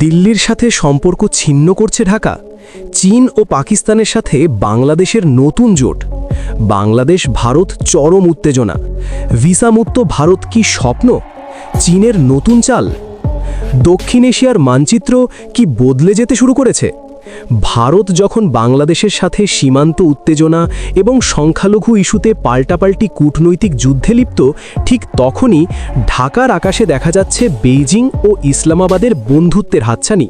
দিল্লির সাথে সম্পর্ক ছিন্ন করছে ঢাকা, চীন ও পাকিস্তানের সাথে বাংলাদেশের নতুন জোট। বাংলাদেশ, ভারত চরম উত্তেজনা। ভিসামুক্ত ভারত কি স্বপ্ন? চীনের নতুন চাল? দক্ষিণ এশিয়ার মানচিত্র কি বদলে যেতে শুরু করেছে? ভারত যখন বাংলাদেশের সাথে সীমান্ত উত্তেজনা এবং সংখ্যালঘু ইস্যুতে পাল্টাপাল্টি কূটনৈতিক যুদ্ধে লিপ্ত, ঠিক তখনই ঢাকার আকাশে দেখা যাচ্ছে বেইজিং ও ইসলামাবাদের বন্ধুত্বের হাতছানি।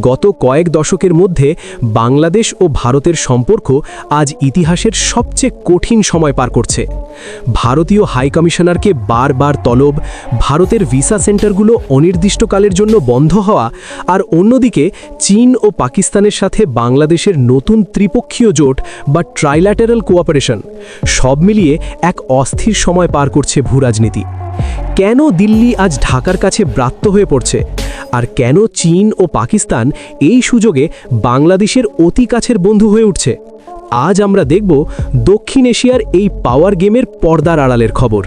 গত কয়েক দশকের মধ্যে বাংলাদেশ ও ভারতের সম্পর্ক আজ ইতিহাসের সবচেয়ে কঠিন সময় পার করছে। ভারতীয় হাই কমিশনারকে বারবার তলব, ভারতের ভিসা সেন্টারগুলো অনির্দিষ্টকালের জন্য বন্ধ হওয়া আর অন্যদিকে চীন ও পাকিস্তানের সাথে বাংলাদেশের নতুন ত্রিপক্ষীয় জোট বা ট্রাইল্যাটারাল কোঅপারেশন, সব মিলিয়ে এক অস্থির সময় পার করছে ভূরাজনীতি। কেন দিল্লি আজ ঢাকার কাছে ব্রাত্য হয়ে পড়ছে? আর কেন চীন ও পাকিস্তান এই সুযোগে বাংলাদেশের অতি কাছের বন্ধু হয়ে উঠছে? আজ আমরা দেখব দক্ষিণ এশিয়ার এই পাওয়ার গেমের পর্দার আড়ালের খবর।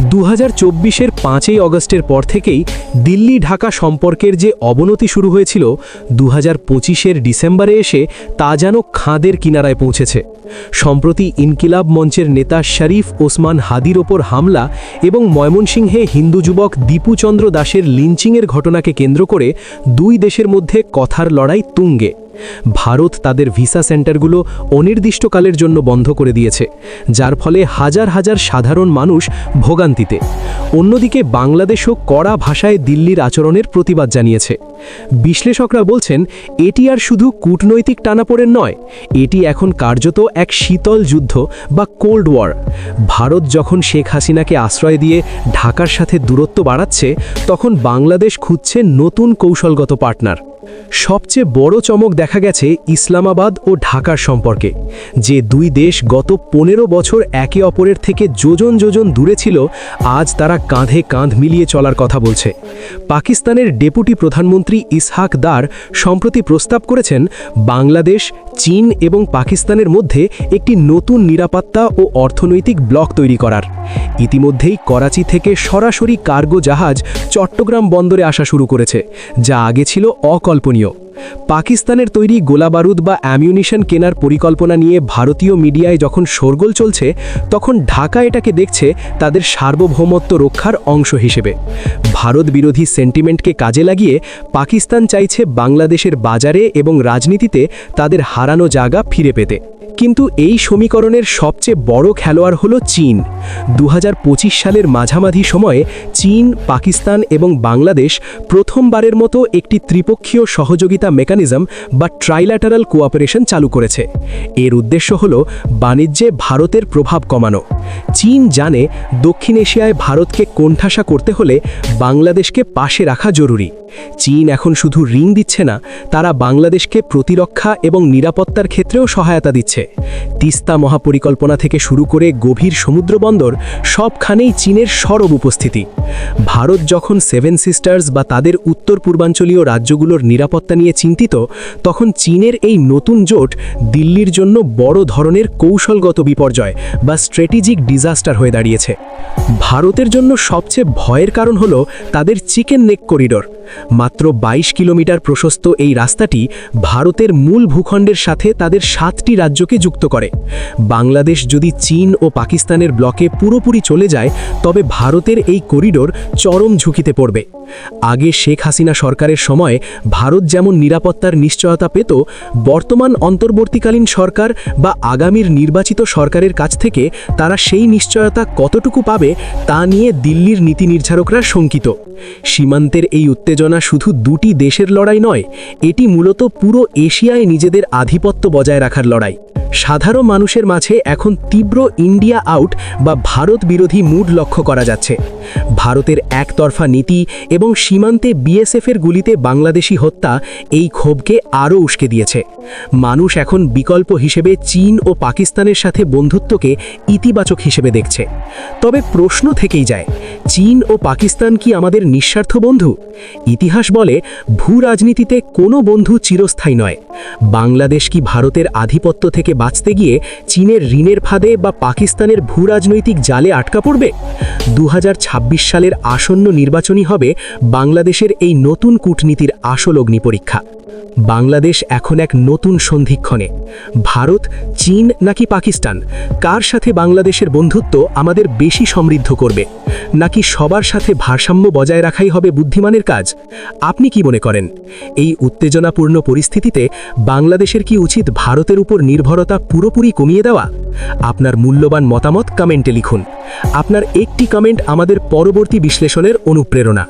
দু হাজার চব্বিশের পাঁচই অগস্টের পর থেকেই দিল্লি ঢাকা সম্পর্কের যে অবনতি শুরু হয়েছিল দু হাজার পঁচিশের ডিসেম্বরে এসে তা যেন খাঁদের কিনারায় পৌঁছেছে। সম্প্রতি ইনকিলাব মঞ্চের নেতা শরীফ ওসমান হাদির ওপর হামলা এবং ময়মনসিংহে হিন্দু যুবক দীপুচন্দ্র দাসের লিঞ্চিংয়ের ঘটনাকে কেন্দ্র করে দুই দেশের মধ্যে কথার লড়াই তুঙ্গে। ভারত তাদের ভিসা সেন্টারগুলো অনির্দিষ্টকালের জন্য বন্ধ করে দিয়েছে, যার ফলে হাজার হাজার সাধারণ মানুষ ভোগান্তিতে। অন্যদিকে বাংলাদেশও কড়া ভাষায় দিল্লির আচরণের প্রতিবাদ জানিয়েছে। বিশ্লেষকরা বলছেন, এটি আর শুধু কূটনৈতিক টানাপোড়েন নয়, এটি এখন কার্যত এক শীতল যুদ্ধ বা কোল্ড ওয়ার। ভারত যখন শেখ হাসিনাকে আশ্রয় দিয়ে ঢাকার সাথে দূরত্ব বাড়াচ্ছে, তখন বাংলাদেশ খুঁজছে নতুন কৌশলগত পার্টনার। সবচেয়ে বড় চমক দেখা গেছে ইসলামাবাদ ও ঢাকার সম্পর্কে, যে দুই দেশ গত পনেরো বছর একে অপরের থেকে যোজন যোজন দূরে ছিল, আজ তারা কাঁধে কাঁধ মিলিয়ে চলার কথা বলছে। পাকিস্তানের ডেপুটি প্রধানমন্ত্রী ইসহাক দার সম্প্রতি প্রস্তাব করেছেন, বাংলাদেশ, চীন এবং পাকিস্তানের মধ্যে একটি নতুন নিরাপত্তা ও অর্থনৈতিক ব্লক তৈরি করার। ইতিমধ্যেই করাচি থেকে সরাসরি কার্গো জাহাজ চট্টগ্রাম বন্দরে আসা শুরু করেছে, যা আগে ছিল অকল্পনীয় পাকিস্তানের তৈরি গোলাবারুদ বা অ্যামিউনিশন কেনার পরিকল্পনা নিয়ে ভারতীয় মিডিয়ায় যখন শোরগোল চলছে, তখন ঢাকা এটাকে দেখছে তাদের সার্বভৌমত্ব রক্ষার অংশ হিসেবে। ভারত বিরোধী সেন্টিমেন্টকে কাজে লাগিয়ে পাকিস্তান চাইছে বাংলাদেশের বাজারে এবং রাজনীতিতে তাদের হারানো জায়গা ফিরে পেতে। কিন্তু এই সমীকরণের সবচেয়ে বড় খেলোয়াড় হল চীন। দু হাজার পঁচিশ সালের মাঝামাঝি সময়ে চীন, পাকিস্তান এবং বাংলাদেশ প্রথমবারের মতো একটি ত্রিপক্ষীয় সহযোগিতা মেকানিজম বা ট্রাইল্যাটারাল কোঅপারেশন চালু করেছে। এর উদ্দেশ্য হল বাণিজ্যে ভারতের প্রভাব কমানো। চীন জানে দক্ষিণ এশিয়ায় ভারতকে কোণঠাসা করতে হলে বাংলাদেশকে পাশে রাখা জরুরি। চীন এখন শুধু ঋণ দিচ্ছে না, তারা বাংলাদেশকে প্রতিরক্ষা এবং নিরাপত্তার ক্ষেত্রেও সহায়তা দিচ্ছে। তিস্তা মহাপরিকল্পনা থেকে শুরু করে গভীর সমুদ্রবন্দর সবখানেই চীনের সরব উপস্থিতি। ভারত যখন সেভেন সিস্টার্স বা তাদের উত্তর পূর্বাঞ্চলীয় রাজ্যগুলোর নিরাপত্তা নিয়ে চিন্তিত, তখন চীনের এই নতুন জোট দিল্লির জন্য বড় ধরনের কৌশলগত বিপর্যয় বা স্ট্র্যাটেজিক ডিজাস্টার হয়ে দাঁড়িয়েছে। ভারতের জন্য সবচেয়ে ভয়ের কারণ হল তাদের চিকেন নেক করিডোর। মাত্র ২২ কিলোমিটার প্রশস্ত এই রাস্তাটি ভারতের মূল ভূখণ্ডের সাথে তাদের সাতটি রাজ্যকে যুক্ত করে। বাংলাদেশ যদি চীন ও পাকিস্তানের ব্লকে পুরোপুরি চলে যায়, তবে ভারতের এই করিডোর চরম ঝুঁকিতে পড়বে। আগে শেখ হাসিনা সরকারের সময় ভারত যেমন নিরাপত্তার নিশ্চয়তা পেত, বর্তমান অন্তর্বর্তীকালীন সরকার বা আগামীর নির্বাচিত সরকারের কাছ থেকে তারা সেই নিশ্চয়তা কতটুকু পাবে তা নিয়ে দিল্লির নীতি নির্ধারকরা শঙ্কিত। সীমান্তের এই উত্তেজনা শুধু দুটি দেশের লড়াই নয়, এটি মূলত পুরো এশিয়ায় নিজেদের আধিপত্য বজায় রাখার লড়াই। সাধারণ মানুষের মাঝে এখন তীব্র ইন্ডিয়া আউট বা ভারত বিরোধী মুড লক্ষ্য করা যাচ্ছে। ভারতের একতরফা নীতি এবং সীমান্তে বিএসএফের গুলিতে বাংলাদেশি হত্যা এই ক্ষোভকে আরও উস্কে দিয়েছে। মানুষ এখন বিকল্প হিসেবে চীন ও পাকিস্তানের সাথে বন্ধুত্বকে ইতিবাচক হিসেবে দেখছে। তবে প্রশ্ন থেকেই যায়, চীন ও পাকিস্তান কি আমাদের নিঃস্বার্থ বন্ধু? ইতিহাস বলে, ভূ রাজনীতিতে কোনো বন্ধু চিরস্থায়ী নয়। বাংলাদেশ কি ভারতের আধিপত্য থেকে বাঁচতে গিয়ে চীনের ঋণের ফাঁদে বা পাকিস্তানের ভূ রাজনৈতিক জালে আটকা পড়বে? দু হাজার ছাব্বিশ সালের আসন্ন নির্বাচনই হবে বাংলাদেশের এই নতুন কূটনীতির আসল অগ্নি পরীক্ষা। বাংলাদেশ এখন এক নতুন সন্ধিক্ষণে। ভারত, চীন নাকি পাকিস্তান? কার সাথে বাংলাদেশের বন্ধুত্ব আমাদের বেশি সমৃদ্ধ করবে? নাকি সবার সাথে ভারসাম্য বজায় রাখাই হবে বুদ্ধিমানের কাজ? আপনি কি মনে করেন, এই উত্তেজনাপূর্ণ পরিস্থিতিতে বাংলাদেশের কি উচিত ভারতের উপর নির্ভরতা পুরোপুরি কমিয়ে দেওয়া? আপনার মূল্যবান মতামত কমেন্টে লিখুন। আপনার একটি কমেন্ট আমাদের পরবর্তী বিশ্লেষণের অনুপ্রেরণা।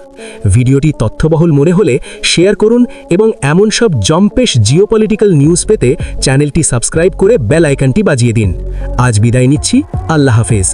ভিডিওটি তথ্যবহুল মনে হলে শেয়ার করুন এবং এমন সব জম্পেশ জিওপলিটিক্যাল নিউজ পেতে চ্যানেলটি সাবস্ক্রাইব করে বেল আইকনটি বাজিয়ে দিন। আজ বিদায় নিচ্ছি, আল্লাহ হাফেজ।